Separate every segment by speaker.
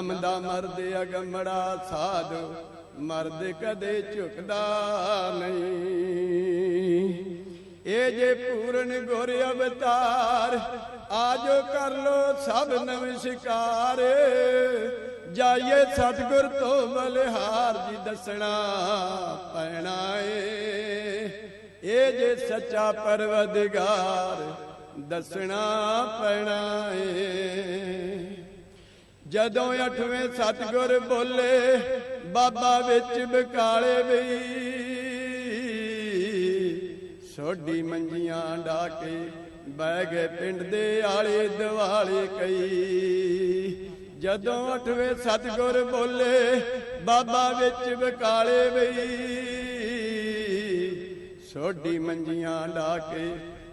Speaker 1: ਅਮਦਾ ਮਰਦ ਅਗਮੜਾ ਸਾਧ, ਮਰਦ ਕਦੇ ਝੁਕਦਾ ਨਹੀਂ। ਇਹ ਜੇ ਪੂਰਨ ਗੁਰ ਅਵਤਾਰ, ਆਜੋ ਕਰ ਲੋ ਸਭ ਨਮਸਕਾਰ ਜਾਈਏ ਸਤਿਗੁਰ ਤੋਂ ਬਲਿਹਾਰ ਜੀ ਦੱਸਣਾ ਪੈਣਾ ਏ। ਇਹ ਜੇ ਸੱਚਾ ਪਰਵਦਗਾਰ, ਦੱਸਣਾ ਪੈਣਾ ਏ। ਜਦੋਂ ਅਠਵੇਂ ਸਤਿਗੁਰ ਬੋਲੇ, ਬਾਬਾ ਵਿੱਚ ਬਕਾਲੇ ਬਈ ਸੋਡੀ ਮੰਜੀਆਂ ਢਾ ਕੇ ਬਹਿ ਗਏ ਪਿੰਡ ਦੇ ਆਲੇ ਦਿਵਾਲੇ ਕਈ। ਜਦੋਂ ਅਠਵੇਂ ਸਤਿਗੁਰ ਬੋਲੇ, ਬਾਬਾ ਵਿੱਚ ਬਕਾਲੇ ਬਈ ਸੋਡੀ ਮੰਜੀਆਂ ਢਾ ਕੇ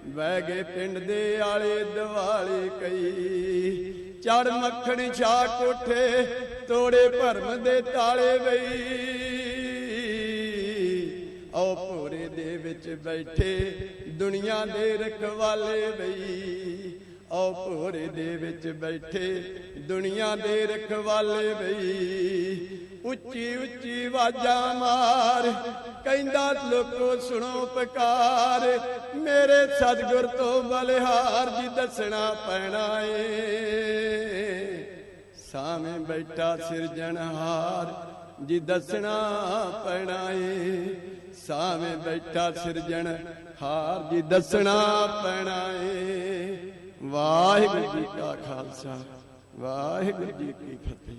Speaker 1: ਬਹਿ ਗਏ ਪਿੰਡ ਦੇ ਆਲੇ ਦਿਵਾਲੇ ਕਈ। ਚੜ ਮੱਖਣ ਛਾ ਕੋਠੇ ਤੋੜੇ ਭਰਮ ਦੇ ਤਾਲੇ ਵਈ। ਔ ਭੋਰੇ ਦੇ ਵਿੱਚ ਬੈਠੇ ਦੁਨੀਆ ਦੇ ਰਖਵਾਲੇ ਬਈ ਔ ਭੋਰੇ ਦੇ ਵਿੱਚ ਬੈਠੇ ਦੁਨੀਆ ਦੇ ਰਖਵਾਲੇ ਬਈ ਉੱਚੀ ਉੱਚੀ ਵਾਜਾਂ ਮਾਰ, ਕਹਿੰਦਾ ਲੋਕੋ ਸੁਣੋ ਪਕਾਰ। ਮੇਰੇ ਸਤਿਗੁਰ ਤੋਂ ਬਲਿਹਾਰ ਜੀ ਦੱਸਣਾ ਪੈਣਾ ਏ। ਸਾਵੇਂ ਬੈਠਾ ਸਿਰਜਣਹਾਰ ਜੀ ਦੱਸਣਾ ਪੈਣਾ ਏ। ਸਾਵੇਂ ਬੈਠਾ ਸਿਰਜਣ ਹਾਰ ਜੀ ਦੱਸਣਾ ਪੈਣਾ ਏ। ਵਾਹਿਗੁਰੂ ਜੀ ਕਾ ਖਾਲਸਾ, ਵਾਹਿਗੁਰੂ ਜੀ ਕੀ ਫਤਿਹ।